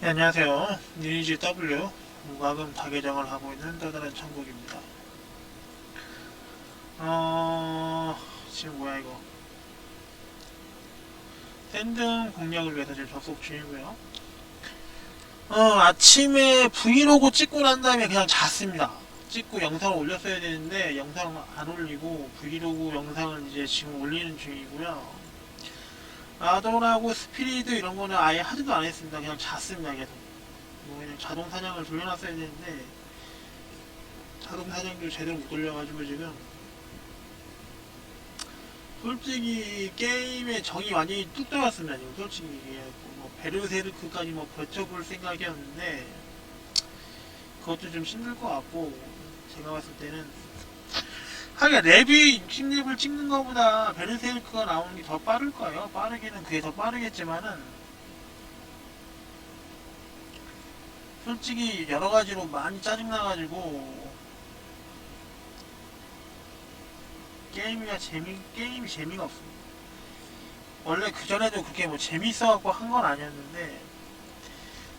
네, 안녕하세요. 니니지 W 무과금 다계정을 하고 있는 떠다른 천국입니다. 어 지금 뭐야 이거 샌등 공략을 위해서 지금 접속 중이고요. 어 아침에 브이로그 찍고 난 다음에 그냥 잤습니다. 찍고 영상을 올렸어야 되는데 영상 안 올리고 브이로그 영상을 이제 지금 올리는 중이고요. 아도라고 스피리드 이런 거는 아예 하지도 안 했습니다. 그냥 잤습니다. 계속. 뭐 그냥 자동 사냥을 돌려놨어야 되는데 자동 사냥도 제대로 못 돌려가지고 지금 솔직히 게임의 정이 완전히 뚝 떨어졌습니다. 지금 솔직히 얘기해갖고 뭐 베르세르크까지 뭐 버텨볼 생각이었는데 그것도 좀 힘들 것 같고 제가 봤을 때는 하긴 랩이 60렙을 찍는 것보다 베르세르크가 나오는 게 더 빠를 거예요. 빠르기는 그게 더 빠르겠지만은 솔직히 여러 가지로 많이 짜증나가지고 게임이가 재미 게임이 재미가 없습니다. 원래 그 전에도 그렇게 뭐 재밌어갖고 한 건 아니었는데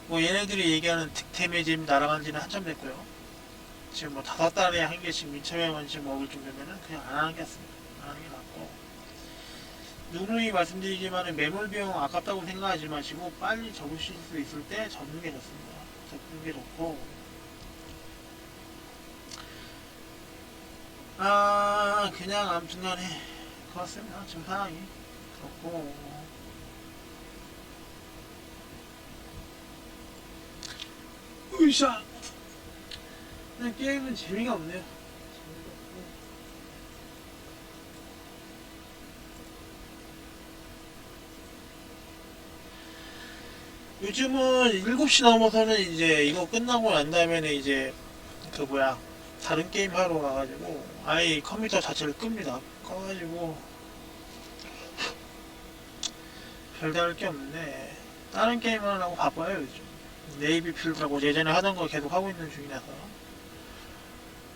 뭐 얘네들이 얘기하는 득템의 재미 날아간 지는 한참 됐고요. 지금 뭐 다섯 달에 한 개씩 민첩에 원씩 먹을 정도면은 그냥 안 하는 게 낫습니다. 안 하는 게 낫고 누누이 말씀드리지만은 매몰 비용 아깝다고 생각하지 마시고 빨리 접으실 수 있을 때 접는 게 좋습니다. 접는 게 좋고 아 그냥 아무튼간에 그렇습니다. 지금 상황이 그렇고 으쌰 그냥 게임은 재미가 없네요. 요즘은 7시 넘어서는 이제 이거 끝나고 난 다음에는 이제 그 뭐야 다른 게임 하러 가가지고 아예 컴퓨터 자체를 끕니다. 꺼가지고 별다를 게 없는데 다른 게임을 하려고 바빠요 요즘. 네이비 필드라고 예전에 하던 거 계속 하고 있는 중이라서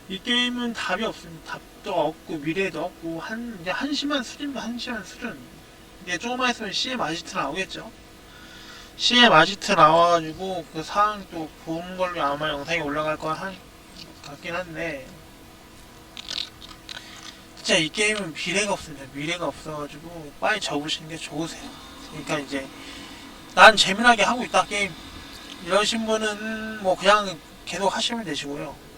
이 게임은 답이 없습니다. 답도 없고 미래도 없고 한 이제 한심한 수준입니다. 한심한 수준. 이제 조금만 있으면 CM 아지트 나오겠죠. CM 아지트 나와가지고 그 사항 또본 걸로 아마 영상이 올라갈 거 한, 같긴 한데 진짜 이 게임은 미래가 없습니다. 미래가 없어가지고 빨리 접으시는 게 좋으세요. 그러니까 이제 난 재미나게 하고 있다 게임 이러신 분은 뭐 그냥 계속 하시면 되시고요.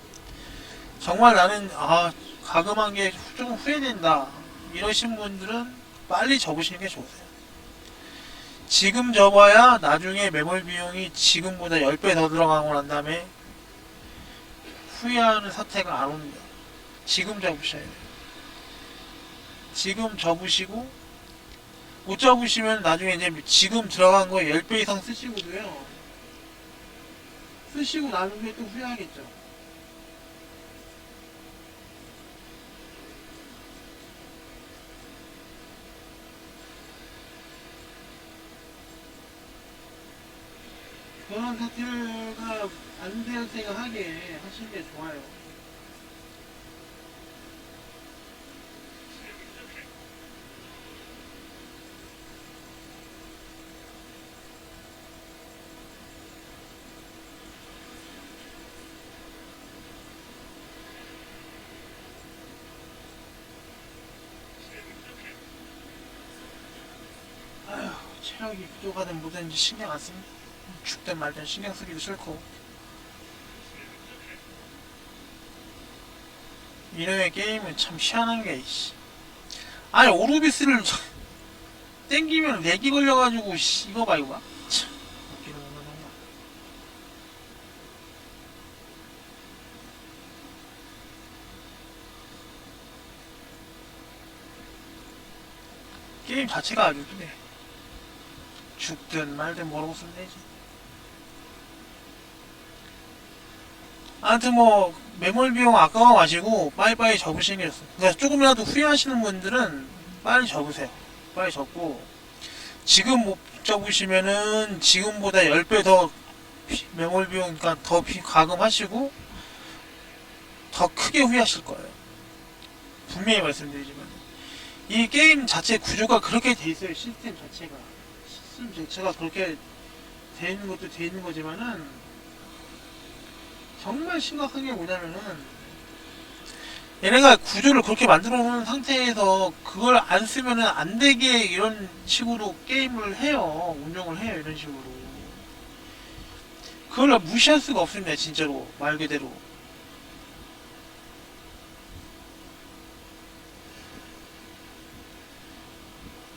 정말 나는 아 가금한 게 좀 후회된다 이러신 분들은 빨리 접으시는 게 좋으세요. 지금 접어야 나중에 매몰 비용이 지금보다 10배 더 들어가고 난 다음에 후회하는 사태가 안 옵니다. 지금 접으셔야 돼요. 지금 접으시고 못 접으시면 나중에 이제 지금 들어간 거 10배 이상 쓰시고도요. 쓰시고 나중에 또 후회하겠죠. 그런 사태가 안될 생각하게 하시는 게 좋아요. 체력이 부족하든 뭐든지 신경 안 씁니다. 죽든 말든 신경 쓰기도 싫고. 이놈의 게임은 참 희한한 게, 이씨. 아니, 오르비스를 땡기면 렉이 걸려가지고, 씨, 이거 봐, 이거 봐. 참, 웃기는 거. 게임 자체가 아주 그래. 죽든 말든 모르고 쓰면 되지. 아무튼 뭐 매몰 비용 아까워 마시고 빨리빨리 접으시는 게 좋습니다. 그러니까 조금이라도 후회하시는 분들은 빨리 접으세요. 빨리 접고 지금 못 접으시면은 지금보다 10배 더 피- 매몰 비용 그러니까 더 피- 가금하시고 더 크게 후회하실 거예요. 분명히 말씀드리지만 이 게임 자체 구조가 그렇게 돼 있어요. 시스템 자체가 시스템 자체가 그렇게 돼 있는 것도 돼 있는 거지만은 정말 심각한 게 뭐냐면은 얘네가 구조를 그렇게 만들어 놓은 상태에서 그걸 안 쓰면은 안 되게 이런 식으로 게임을 해요. 운영을 해요. 이런 식으로. 그걸 무시할 수가 없습니다. 진짜로. 말 그대로.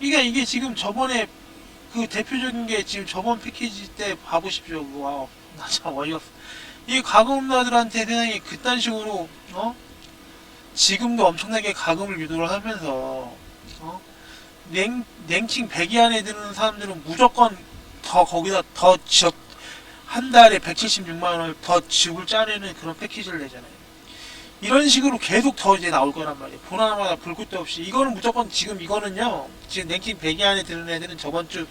이게 이게 지금 저번에 그 대표적인 게 지금 저번 패키지 때 봐보십시오. 와, 나 참 어이없어. 이 가금러들한테 세상에 그딴 식으로 어 지금도 엄청나게 가금을 유도를 하면서 어 냉, 랭킹 100위 안에 드는 사람들은 무조건 더 거기다 더 지역 한 달에 176만 원을 더 지불 짜내는 그런 패키지를 내잖아요. 이런 식으로 계속 더 이제 나올 거란 말이에요. 보나마나 볼 것도 없이 이거는 무조건 지금 이거는요. 지금 랭킹 100위 안에 드는 애들은 저번 주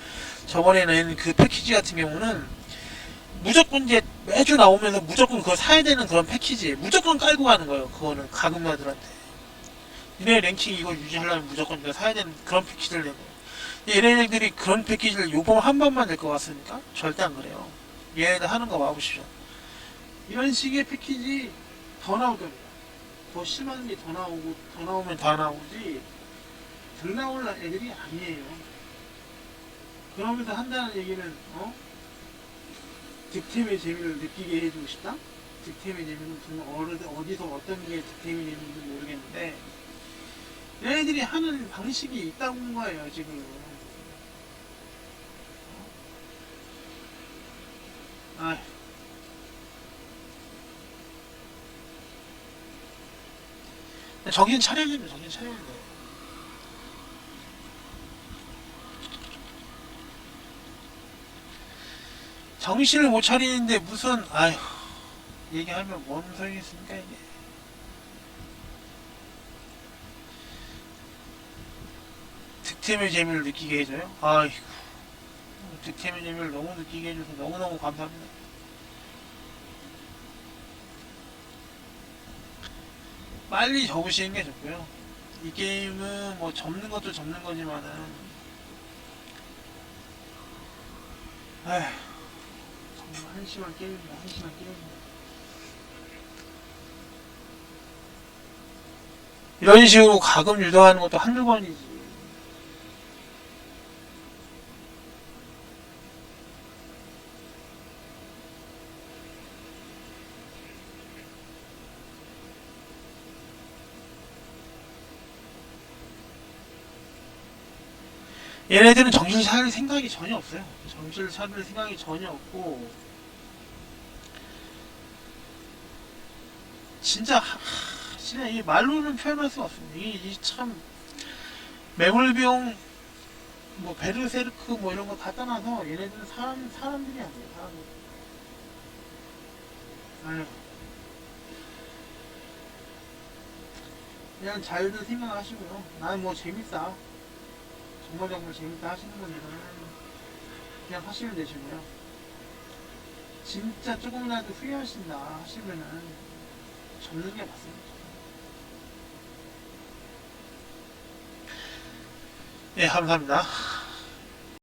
저번에 낸그 패키지 같은 경우는 무조건 이제 매주 나오면서 무조건 그걸 사야 되는 그런 패키지 무조건 깔고 가는 거예요. 그거는 가금마들한테. 얘네 랭킹 이거 유지하려면 무조건 이거 사야 되는 그런 패키지를 거예요. 얘네들이 그런 패키지를 요번 한 번만 낼 것 같습니까? 절대 안 그래요. 얘네들 하는 거 봐보시죠. 이런 식의 패키지 더 나올 겁니다. 더 심한 게 더 나오고 더 나오면 더 나오지 덜 나올 애들이 아니에요. 그러면서 한다는 얘기는 어? 득템의 재미를 느끼게 해주고 싶다? 득템의 재미는 어느- 어디서 어떤 게 득템의 재미인지 모르겠는데 얘네들이 하는 방식이 있다는 거예요 지금. 아 정신 차려야 됩니다 정신 차려야 돼 정신을 못 차리는데 무슨 아휴 얘기하면 뭔 소용이겠습니까 이게. 득템의 재미를 느끼게 해줘요? 아이고 득템의 재미를 너무 느끼게 해줘서 너무너무 감사합니다. 빨리 접으시는 게 좋고요. 이 게임은 뭐 접는 것도 접는 거지만은 아휴 한심한 게임이야 한심한 게임이야 이런 식으로 가금 유도하는 것도 한두 번이지 얘네들은 정신을 차릴 생각이 전혀 없어요. 정신을 차릴 생각이 전혀 없고 진짜 하, 하, 진짜 이 말로는 표현할 수가 없습니다. 이참 매몰병 뭐 베르세르크 뭐 이런 거 갖다 놔서 얘네들은 사람 사람들이 아니에요. 사람들. 아유. 그냥 잘들 생각하시고요. 나는 뭐 재밌다. 정말 정말 재밌다 하시는 분들은 그냥 하시면 되시고요. 진짜 조금이라도 후회하신다 하시면은 접는 게 맞습니다. 예, 감사합니다.